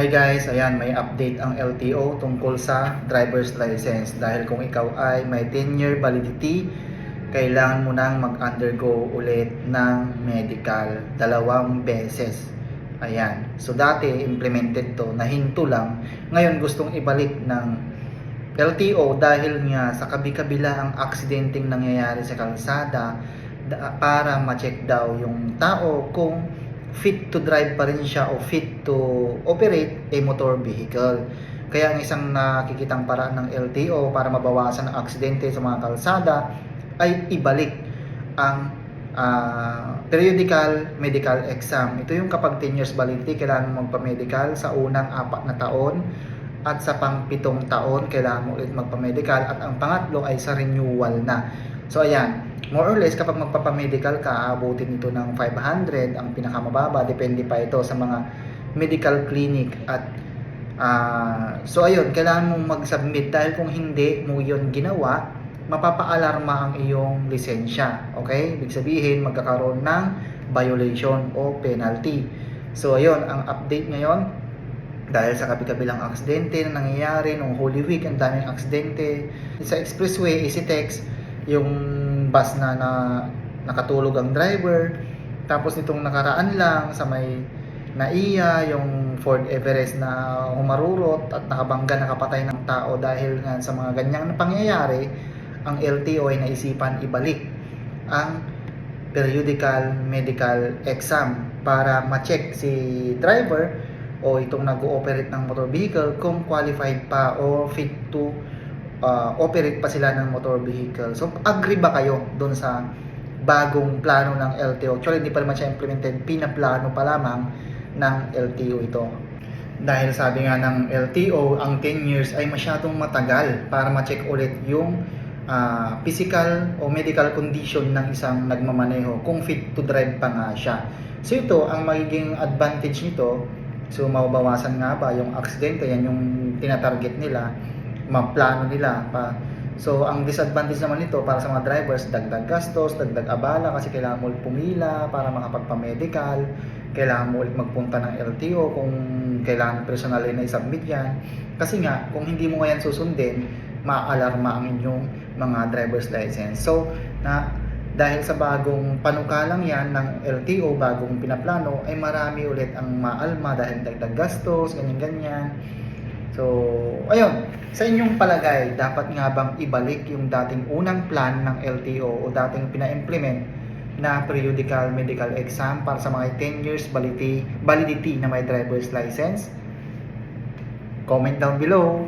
Hi guys, ayan may update ang LTO tungkol sa driver's license dahil kung ikaw ay may 10 year validity kailangan mo nang mag-undergo ulit ng medical dalawang beses. Ayan. So dati implemented to, nahinto lang. Ngayon gustong ibalik ng LTO dahil nga sa kabi-kabila ang aksidenteng nangyayari sa kalsada da- para ma-check daw yung tao kung fit to drive pa rin siya o fit to operate a motor vehicle. Kaya ang isang nakikitang paraan ng LTO para mabawasan ang aksidente sa mga kalsada ay ibalik ang ah, periodical medical exam. Ito yung kapag 10 years validity, kailangan mo magpa-medical sa unang apat na taon at sa pang pitong taon, kailangan mo ulit magpa-medical at ang pangatlo ay sa renewal na. So ayan, more or less kapag magpapamedical ka, abutin ito ng 500 ang pinakamababa, depende pa ito sa mga medical clinic at ah, so ayun, kailangan mong mag-submit dahil kung hindi mo yon ginawa, mapapaalarma ang iyong lisensya. Okay? Ibig sabihin, magkakaroon ng violation o penalty. So ayun, ang update ngayon, dahil sa kabi-kabilang aksidente na nangyayari nung Holy Week, ang daming aksidente. Sa expressway, EasyTex, yung bus na, na nakatulog ang driver. Tapos nitong nakaraan lang sa may naiya, yung Ford Everest na humarurot at nakabangga nakapatay ng tao dahil nga sa mga ganyang pangyayari, ang LTO ay naisipan ibalik ang periodical medical exam para ma-check si driver o itong nag-ooperate ng motor vehicle kung qualified pa o fit to uh, operate pa sila ng motor vehicle. So, agree ba kayo doon sa bagong plano ng LTO? Actually, hindi pa naman siya implemented. Pinaplano pa lamang ng LTO ito. Dahil sabi nga ng LTO, ang 10 years ay masyadong matagal para ma-check ulit yung ah, physical o medical condition ng isang nagmamaneho kung fit to drive pa nga siya. So ito, ang magiging advantage nito, so mababawasan nga ba yung aksidente, yan yung tinatarget nila, maplano nila pa. So ang disadvantage naman nito para sa mga drivers, dagdag gastos, dagdag abala kasi kailangan mo ulit pumila para makapagpa-medical, kailangan mo ulit magpunta ng LTO kung kailangan personally na i-submit yan. Kasi nga, kung hindi mo yan susundin, maaalarma ang inyong mga driver's license. So, na dahil sa bagong panukalang yan ng LTO, bagong pinaplano, ay marami ulit ang maalma dahil dagdag gastos, ganyan-ganyan. So, ayun, sa inyong palagay, dapat nga bang ibalik yung dating unang plan ng LTO o dating pina-implement na periodical medical exam para sa mga 10 years validity, validity na may driver's license? Comment down below.